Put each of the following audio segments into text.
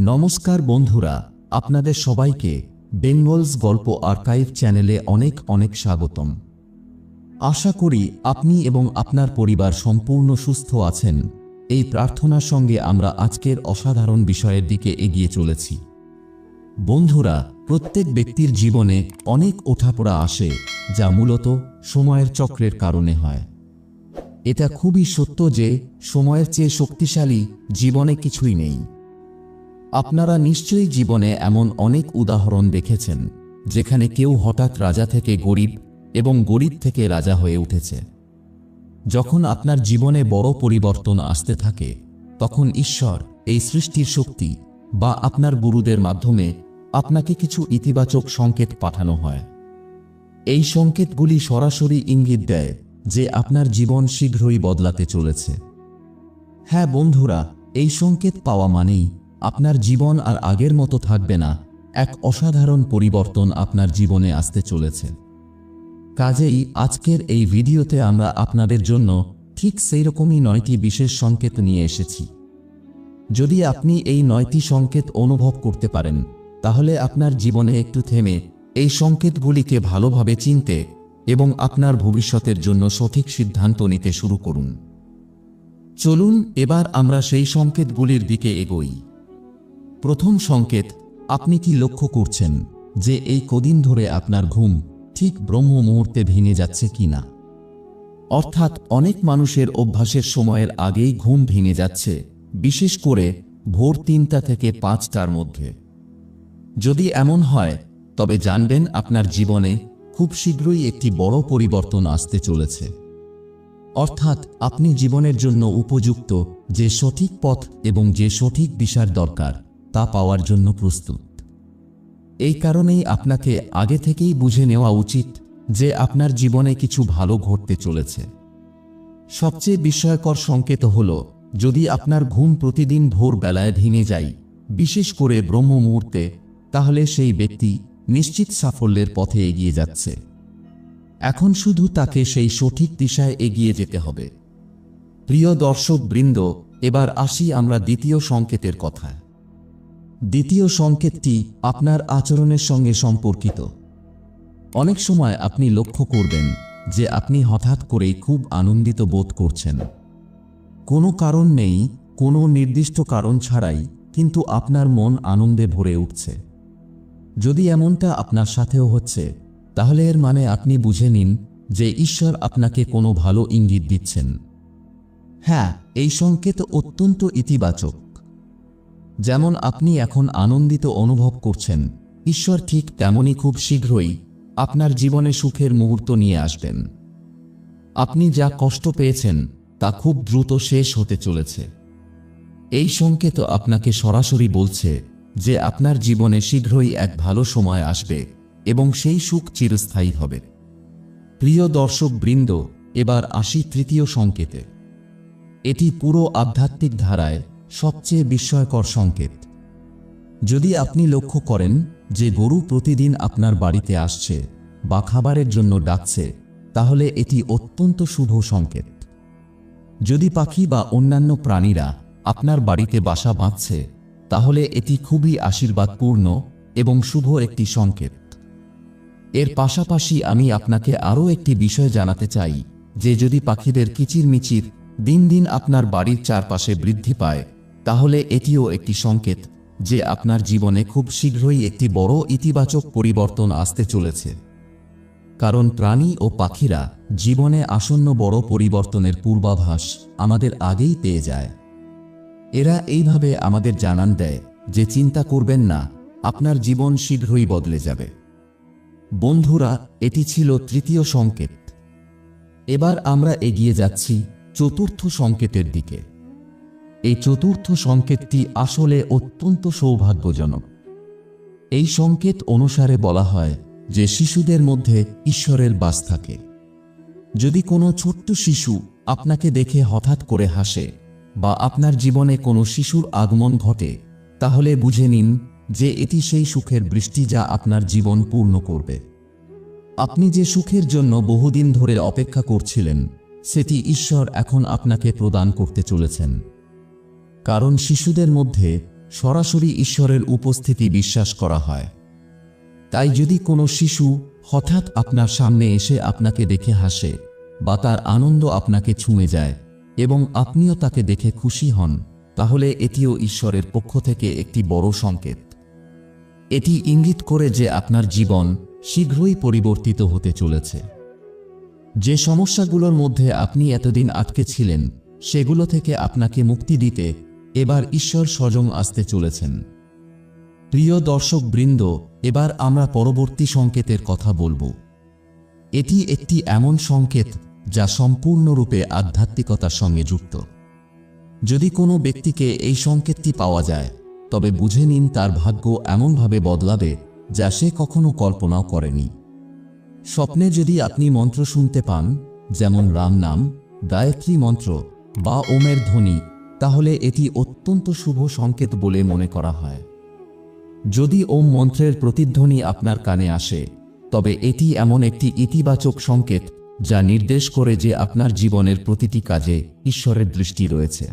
নমস্কার বন্ধুরা, আপনাদের সবাইকে বেঙ্গলস গল্প আর্কাইভ চ্যানেলে অনেক অনেক স্বাগতম। আশা করি আপনি এবং আপনার পরিবার সম্পূর্ণ সুস্থ আছেন। এই প্রার্থনার সঙ্গে আমরা আজকের অসাধারণ বিষয়ের দিকে এগিয়ে চলেছি। বন্ধুরা, প্রত্যেক ব্যক্তির জীবনে অনেক ওঠাপড়া আসে, যা মূলত সময়ের চক্রের কারণে হয়। এটা খুবই সত্য যে সময়ের চেয়ে শক্তিশালী জীবনে কিছুই নেই। আপনারা নিশ্চয়ই জীবনে এমন অনেক উদাহরণ দেখেছেন, যেখানে কেউ হঠাৎ রাজা থেকে গরিব এবং গরিব থেকে রাজা হয়ে উঠেছে। যখন আপনার জীবনে বড় পরিবর্তন আসতে থাকে, তখন ঈশ্বর এই সৃষ্টির শক্তি বা আপনার গুরুদের মাধ্যমে আপনাকে কিছু ইতিবাচক সংকেত পাঠানো হয়। এই সংকেতগুলি সরাসরি ইঙ্গিত দেয় যে আপনার জীবন শীঘ্রই বদলাতে চলেছে। হ্যাঁ বন্ধুরা, এই সংকেত পাওয়া মানেই আপনার জীবন আর আগের মতো থাকবে না। এক অসাধারণ পরিবর্তন আপনার জীবনে আসতে চলেছে। কাজেই আজকের এই ভিডিওতে আমরা আপনাদের জন্য ঠিক সেই রকমই নয়টি বিশেষ সংকেত নিয়ে এসেছি। যদি আপনি এই নয়টি সংকেত অনুভব করতে পারেন, তাহলে আপনার জীবনে একটু থেমে এই সংকেতগুলিকে ভালোভাবে চিনতে এবং আপনার ভবিষ্যতের জন্য সঠিক সিদ্ধান্ত নিতে শুরু করুন। চলুন, এবার আমরা সেই সংকেতগুলির দিকে এগোই। প্রথম সংকেত, আপনি কি লক্ষ্য করছেন যে এই কদিন ধরে আপনার ঘুম ঠিক ব্রহ্ম মুহূর্তে ভেঙে যাচ্ছে কিনা? অর্থাৎ অনেক মানুষের অভ্যাসের সময়ের আগেই ঘুম ভেঙে যাচ্ছে, বিশেষ করে ভোর তিনটা থেকে পাঁচটার মধ্যে। যদি এমন হয়, তবে জানবেন আপনার জীবনে খুব শীঘ্রই একটি বড় পরিবর্তন আসতে চলেছে। অর্থাৎ আপনি জীবনের জন্য উপযুক্ত যে সঠিক পথ এবং যে সঠিক দিশার দরকার তা পাওয়ার জন্য প্রস্তুত। এই কারণেই আপনাকে আগে থেকেই বুঝে নেওয়া উচিত যে আপনার জীবনে কিছু ভালো ঘটতে চলেছে। সবচেয়ে বিস্ময়কর সংকেত হল, যদি আপনার ঘুম প্রতিদিন ভোরবেলায় ভেঙে যায়, বিশেষ করে ব্রহ্ম মুহূর্তে, তাহলে সেই ব্যক্তি নিশ্চিত সাফল্যের পথে এগিয়ে যাচ্ছে। এখন শুধু তাকে সেই সঠিক দিশায় এগিয়ে যেতে হবে। প্রিয় দর্শক বৃন্দ এবার আসি আমরা দ্বিতীয় সংকেতের কথায়। দ্বিতীয় সংকেতটি আপনার আচরণের সঙ্গে সম্পর্কিত। অনেক সময় আপনি লক্ষ্য করবেন যে আপনি হঠাৎ করেই খুব আনন্দিত বোধ করছেন। কোনো কারণ নেই, কোনো নির্দিষ্ট কারণ ছাড়াই কিন্তু আপনার মন আনন্দে ভরে উঠছে। যদি এমনটা আপনার সাথেও হচ্ছে, তাহলে এর মানে আপনি বুঝে নিন যে ঈশ্বর আপনাকে কোনো ভালো ইঙ্গিত দিচ্ছেন। হ্যাঁ এই সংকেত অত্যন্ত ইতিবাচক। যেমন আপনি এখন আনন্দিত অনুভব করছেন, ঈশ্বর ঠিক তেমনই খুব শীঘ্রই আপনার জীবনে সুখের মুহূর্ত নিয়ে আসবেন। আপনি যা কষ্ট পেয়েছেন, তা খুব দ্রুত শেষ হতে চলেছে। এই সংকেত আপনাকে সরাসরি বলছে যে আপনার জীবনে শীঘ্রই এক ভালো সময় আসবে এবং সেই সুখ চিরস্থায়ী হবে। প্রিয় দর্শক বৃন্দ এবার আসি তৃতীয় সংকেতে। এটি পুরো আধ্যাত্মিক ধারায় সবচেয়ে বিস্ময়কর সংকেত। যদি আপনি লক্ষ্য করেন যে গরু প্রতিদিন আপনার বাড়িতে আসছে বা খাবারের জন্য ডাকছে, তাহলে এটি অত্যন্ত শুভ সংকেত। যদি পাখি বা অন্যান্য প্রাণীরা আপনার বাড়িতে বাসা বাঁধছে, তাহলে এটি খুবই আশীর্বাদপূর্ণ এবং শুভ একটি সংকেত। এর পাশাপাশি আমি আপনাকে আরও একটি বিষয় জানাতে চাই যে যদি পাখিদের কিচিরমিচির দিন দিন আপনার বাড়ির চারপাশে বৃদ্ধি পায় তাহলে এটিও একটি সংকেত যে আপনার জীবনে খুব শীঘ্রই একটি বড় ইতিবাচক পরিবর্তন আসতে চলেছে। কারণ প্রাণী ও পাখিরা জীবনে আসন্ন বড় পরিবর্তনের পূর্বাভাস আমাদের আগেই পেয়ে যায়। এরা এইভাবে আমাদের জানান দেয় যে চিন্তা করবেন না, আপনার জীবন শীঘ্রই বদলে যাবে। বন্ধুরা, এটি ছিল তৃতীয় সংকেত। এবার আমরা এগিয়ে যাচ্ছি চতুর্থ সংকেতের দিকে। এই চতুর্থ সংকেতটি আসলে অত্যন্ত সৌভাগ্যজনক। এই সংকেত অনুসারে বলা হয় যে শিশুদের মধ্যে ঈশ্বরের বাস থাকে। যদি কোনো ছোট্ট শিশু আপনাকে দেখে হঠাৎ করে হাসে বা আপনার জীবনে কোনো শিশুর আগমন ঘটে, তাহলে বুঝে নিন যে এটি সেই সুখের বৃষ্টি যা আপনার জীবন পূর্ণ করবে। আপনি যে সুখের জন্য বহুদিন ধরে অপেক্ষা করছিলেন, সেটি ঈশ্বর এখন আপনাকে প্রদান করতে চলেছেন। কারণ শিশুদের মধ্যে সরাসরি ঈশ্বরের উপস্থিতি বিশ্বাস করা হয়। তাই যদি কোনো শিশু হঠাৎ আপনার সামনে এসে আপনাকে দেখে হাসে বা তার আনন্দ আপনাকে ছুঁয়ে যায় এবং আপনিও তাকে দেখে খুশি হন, তাহলে এটিও ঈশ্বরের পক্ষ থেকে একটি বড় সংকেত। এটি ইঙ্গিত করে যে আপনার জীবন শীঘ্রই পরিবর্তিত হতে চলেছে। যে সমস্যাগুলোর মধ্যে আপনি এতদিন আটকে ছিলেন, সেগুলো থেকে আপনাকে মুক্তি দিতে এবার ঈশ্বর স্বজং আসতে চলেছেন। প্রিয় দর্শক বৃন্দ এবার আমরা পরবর্তী সংকেতের কথা বলব। এটি একটি এমন সংকেত যা সম্পূর্ণরূপে আধ্যাত্মিকতার সঙ্গে যুক্ত। যদি কোনো ব্যক্তিকে এই সংকেতটি পাওয়া যায়, তবে বুঝে নিন তার ভাগ্য এমনভাবে বদলাবে যা সে কখনো কল্পনাও করেনি। স্বপ্নে যদি আপনি মন্ত্র শুনতে পান, যেমন রাম নাম, গায়ত্রী মন্ত্র বা ওমের ধ্বনি তাহলে এটি অত্যন্ত শুভ সংকেত বলে মনে করা হয়। যদি ওম মন্ত্রের প্রতিধ্বনি আপনার কানে আসে, তবে এটি এমন একটি ইতিবাচক সংকেত যা নির্দেশ করে যে আপনার জীবনের প্রতিটি কাজে ঈশ্বরের দৃষ্টি রয়েছে।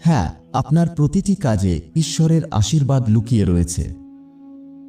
হ্যাঁ আপনার প্রতিটি কাজে ঈশ্বরের আশীর্বাদ লুকিয়ে রয়েছে।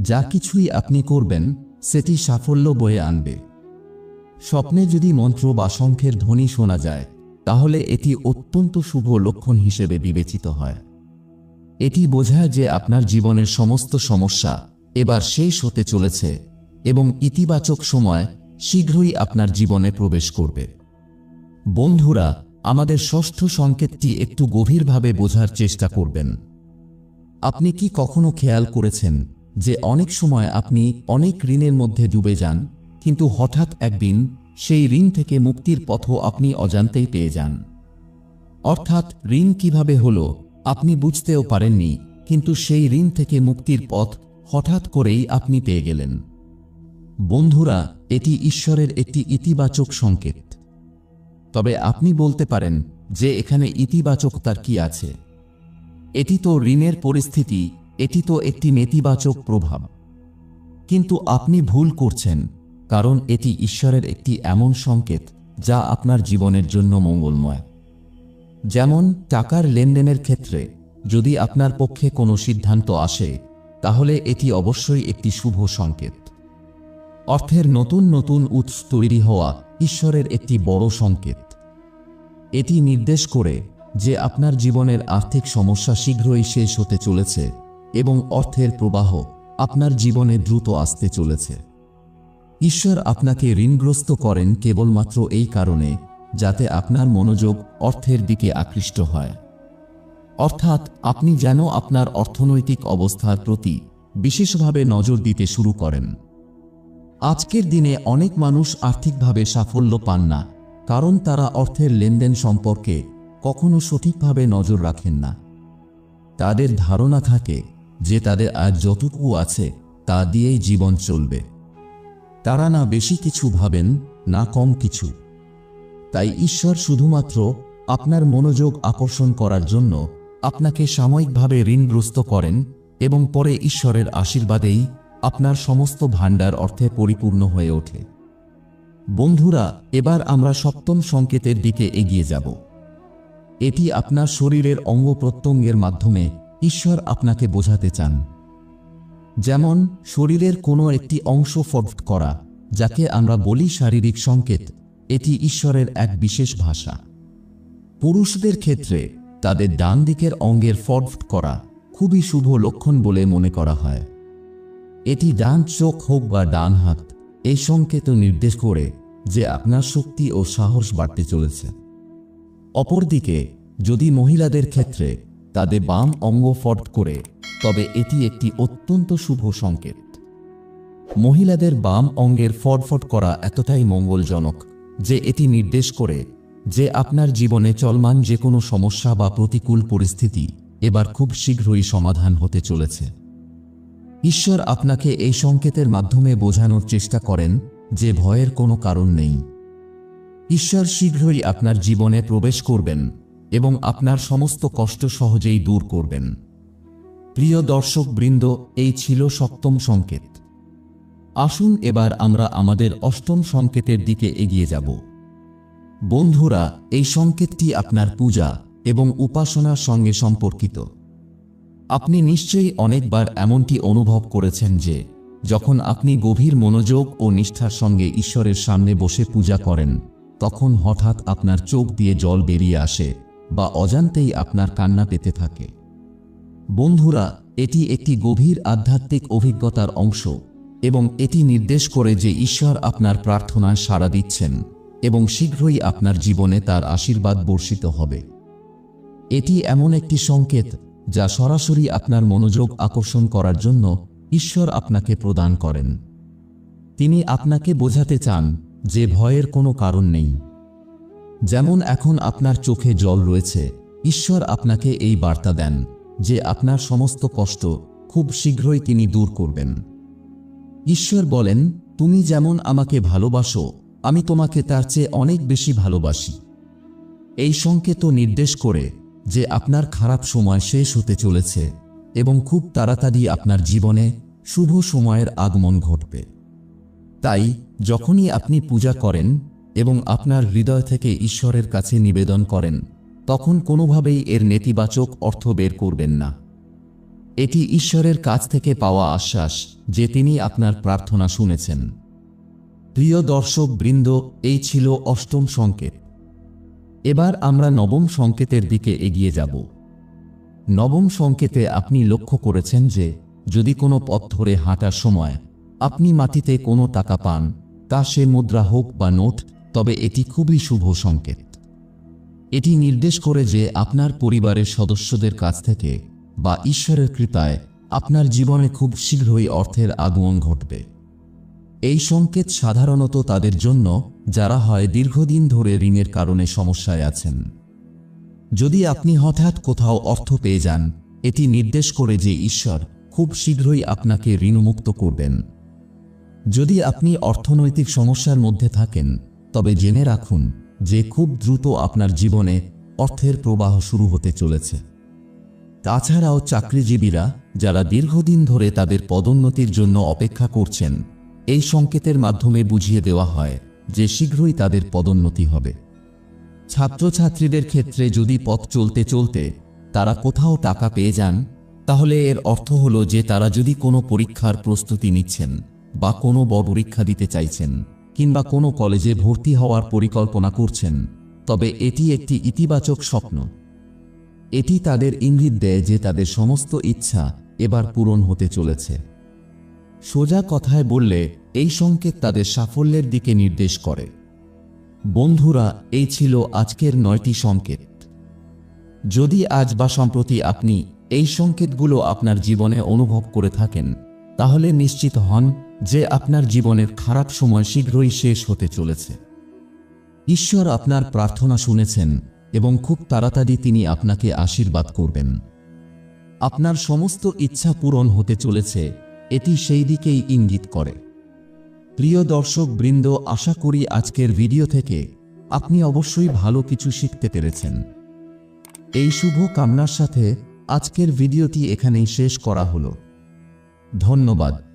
যা কিছুই আপনি করবেন, সেটি সাফল্য বয়ে আনবে। স্বপ্নে যদি মন্ত্র বা শঙ্খের ধ্বনি শোনা যায় তাহলে এটি অত্যন্ত শুভ লক্ষণ হিসেবে বিবেচিত হয়। এটি বোঝায় যে আপনার জীবনের সমস্ত সমস্যা এবার শেষ হতে চলেছে এবং ইতিবাচক সময় শীঘ্রই আপনার জীবনে প্রবেশ করবে। বন্ধুরা, আমাদের ষষ্ঠ সংকেতটি একটু গভীরভাবে বোঝার চেষ্টা করবেন। আপনি কি কখনো খেয়াল করেছেন যে অনেক সময় আপনি অনেক ঋণের মধ্যে ডুবে যান, কিন্তু হঠাৎ একদিন সেই ঋণ থেকে মুক্তির পথও আপনি অজান্তেই পেয়ে যান। অর্থাৎ ঋণ কীভাবে হলো, আপনি বুঝতেও পারেননি, কিন্তু সেই ঋণ থেকে মুক্তির পথ হঠাৎ করেই আপনি পেয়ে গেলেন। বন্ধুরা, এটি ঈশ্বরের একটি ইতিবাচক সংকেত। তবে আপনি বলতে পারেন যে এখানে ইতিবাচকতার কি আছে? এটি তো ঋণের পরিস্থিতি, এটি তো একটি নেতিবাচক প্রভাব। কিন্তু আপনি ভুল করছেন। কারণ এটি ঈশ্বরের একটি এমন সংকেত যা আপনার জীবনের জন্য মঙ্গলময়। যেমন, টাকার লেনদেনের ক্ষেত্রে যদি আপনার পক্ষে কোনো সিদ্ধান্ত আসে, তাহলে এটি অবশ্যই একটি শুভ সংকেত। অর্থের নতুন নতুন উৎস তৈরি হওয়া ঈশ্বরের একটি বড় সংকেত। এটি নির্দেশ করে যে আপনার জীবনের আর্থিক সমস্যা শীঘ্রই শেষ হতে চলেছে এবং অর্থের প্রবাহ আপনার জীবনে দ্রুত আসতে চলেছে। ঈশ্বর আপনাকে ঋণগ্রস্ত করেন কেবলমাত্র এই কারণে, যাতে আপনার মনোযোগ অর্থের দিকে আকৃষ্ট হয়। অর্থাৎ আপনি যেন আপনার অর্থনৈতিক অবস্থার প্রতি বিশেষভাবে নজর দিতে শুরু করেন। আজকের দিনে অনেক মানুষ আর্থিকভাবে সাফল্য পান না, কারণ তারা অর্থের লেনদেন সম্পর্কে কখনো সঠিকভাবে নজর রাখেন না। তাদের ধারণা থাকে যে তাদের আজ যতটুকু আছে তা দিয়েই জীবন চলবে। তারা না বেশি কিছু ভাবেন, না কম কিছু। তাই ঈশ্বর শুধুমাত্র আপনার মনোযোগ আকর্ষণ করার জন্য আপনাকে সাময়িকভাবে ঋণগ্রস্ত করেন এবং পরে ঈশ্বরের আশীর্বাদেই আপনার সমস্ত ভাণ্ডার অর্থে পরিপূর্ণ হয়ে ওঠে। বন্ধুরা, এবার আমরা সপ্তম সংকেতের দিকে এগিয়ে যাব। এটি আপনার শরীরের অঙ্গ প্রত্যঙ্গের মাধ্যমে ঈশ্বর আপনাকে বোঝাতে চান। যেমন, শরীরের কোনো একটি অংশ ফট করা, যাকে আমরা বলি শারীরিক সংকেত, এটি ঈশ্বরের এক বিশেষ ভাষা। পুরুষদের ক্ষেত্রে, তাদের ডান দিকের অঙ্গের ফটফট করা খুবই শুভ লক্ষণ বলে মনে করা হয়। এটি ডান চোখ হোক বা ডান হাত, এই সংকেত নির্দেশ করে যে আপনার শক্তি ও সাহস বাড়তে চলেছে। অপরদিকে, যদি মহিলাদের ক্ষেত্রে তাদের বাম অঙ্গ ফট করে, তবে এটি একটি অত্যন্ত শুভ সংকেত। মহিলাদের বাম অঙ্গের ফটফট করা এতটাই মঙ্গলজনক যে এটি নির্দেশ করে যে আপনার জীবনে চলমান যে কোনো সমস্যা বা প্রতিকূল পরিস্থিতি এবার খুব শীঘ্রই সমাধান হতে চলেছে। ঈশ্বর আপনাকে এই সংকেতের মাধ্যমে বোঝানোর চেষ্টা করেন যে ভয়ের কোনো কারণ নেই। ঈশ্বর শীঘ্রই আপনার জীবনে প্রবেশ করবেন। এবং আপনার সমস্ত কষ্ট সহজেই দূর করবেন। প্রিয় দর্শক বৃন্দ এই ছিল সপ্তম সংকেত। আসুন এবার আমরা আমাদের অষ্টম সংকেতের দিকে এগিয়ে যাব। বন্ধুরা, এই সংকেতটি আপনার পূজা এবং উপাসনার সঙ্গে সম্পর্কিত। আপনি নিশ্চয়ই অনেকবার এমনটি অনুভব করেছেন যে, যখন আপনি গভীর মনোযোগ ও নিষ্ঠার সঙ্গে ঈশ্বরের সামনে বসে পূজা করেন, তখন হঠাৎ আপনার চোখ দিয়ে জল বেরিয়ে আসে। বা অজান্তেই আপনার কান্না পেতে থাকে। বন্ধুরা, এটি একটি গভীর আধ্যাত্মিক অভিজ্ঞতার অংশ এবং এটি নির্দেশ করে যে ঈশ্বর আপনার প্রার্থনায় সাড়া দিচ্ছেন এবং শীঘ্রই আপনার জীবনে তার আশীর্বাদ বর্ষিত হবে। এটি এমন একটি সংকেত যা সরাসরি আপনার মনোযোগ আকর্ষণ করার জন্য ঈশ্বর আপনাকে প্রদান করেন। তিনি আপনাকে বোঝাতে চান যে ভয়ের কোনো কারণ নেই। যেমন এখন আপনার চোখে জল রয়েছে, ঈশ্বর আপনাকে এই বার্তা দেন যে আপনার সমস্ত কষ্ট খুব শীঘ্রই তিনি দূর করবেন। ঈশ্বর বলেন, তুমি যেমন আমাকে ভালোবাসো, আমি তোমাকে তার চেয়ে অনেক বেশি ভালোবাসি। এই সংকেত নির্দেশ করে যে আপনার খারাপ সময় শেষ হতে চলেছে এবং খুব তাড়াতাড়ি আপনার জীবনে শুভ সময়ের আগমন ঘটবে। তাই যখনই আপনি পূজা করেন এবং আপনার হৃদয় থেকে ঈশ্বরের কাছে নিবেদন করেন, তখন কোনোভাবেই এর নেতিবাচক অর্থ বের করবেন না। এটি ঈশ্বরের কাছ থেকে পাওয়া আশ্বাস যে তিনি আপনার প্রার্থনা শুনেছেন। প্রিয় দর্শক বৃন্দ, এই ছিল অষ্টম সংকেত। এবার আমরা নবম সংকেতের দিকে এগিয়ে যাব। নবম সংকেতে আপনি লক্ষ্য করেছেন যে, যদি কোনো পথ ধরে হাঁটার সময় আপনি মাটিতে কোনো টাকা পান, তা সে মুদ্রা হোক বা নোট তবে এটি খুবই শুভ সংকেত। এটি নির্দেশ করে যে আপনার পরিবারের সদস্যদের কাছ থেকে বা ঈশ্বরের কৃপায় আপনার জীবনে খুব শীঘ্রই অর্থের আগমন ঘটবে। এই সংকেত সাধারণত তাদের জন্য, যারা হয় দীর্ঘদিন ধরে ঋণের কারণে সমস্যায় আছেন। যদি আপনি হঠাৎ কোথাও অর্থ পেয়ে যান, এটি নির্দেশ করে যে ঈশ্বর খুব শীঘ্রই আপনাকে ঋণমুক্ত করবেন। যদি আপনি অর্থনৈতিক সমস্যার মধ্যে থাকেন তবে জেনে রাখুন যে খুব দ্রুত আপনার জীবনে অর্থের প্রবাহ শুরু হতে চলেছে। তাছাড়াও চাকরিজীবীরা যারা দীর্ঘদিন ধরে তাদের পদোন্নতির জন্য অপেক্ষা করছেন, এই সংকেতের মাধ্যমে বুঝিয়ে দেওয়া হয় যে শীঘ্রই তাদের পদোন্নতি হবে। ছাত্রছাত্রীদের ক্ষেত্রে যদি পথ চলতে চলতে তারা কোথাও টাকা পেয়ে যান, তাহলে এর অর্থ হল যে তারা যদি কোনো পরীক্ষার প্রস্তুতি নিচ্ছেন বা কোনো বড় পরীক্ষা দিতে চাইছেন কিংবা কোনো কলেজে ভর্তি হওয়ার পরিকল্পনা করছেন, তবে এটি একটি ইতিবাচক স্বপ্ন। এটি তাদের ইঙ্গিত দেয় যে তাদের সমস্ত ইচ্ছা এবার পূরণ হতে চলেছে। সোজা কথায় বললে, এই সংকেত তাদের সাফল্যের দিকে নির্দেশ করে। বন্ধুরা, এই ছিল আজকের নয়টি সংকেত। যদি আজ বা সম্প্রতি আপনি এই সংকেতগুলো আপনার জীবনে অনুভব করে থাকেন, তাহলে নিশ্চিত হন যে আপনার জীবনের খারাপ সময় শীঘ্রই শেষ হতে চলেছে। ঈশ্বর আপনার প্রার্থনা শুনেছেন এবং খুব তাড়াতাড়ি তিনি আপনাকে আশীর্বাদ করবেন। আপনার সমস্ত ইচ্ছা পূরণ হতে চলেছে, এটি সেই দিকেই ইঙ্গিত করে। প্রিয় দর্শক বৃন্দ, আশা করি আজকের ভিডিও থেকে আপনি অবশ্যই ভালো কিছু শিখতে পেরেছেন। এই শুভ কামনার সাথে আজকের ভিডিওটি এখানেই শেষ করা হলো। ধন্যবাদ।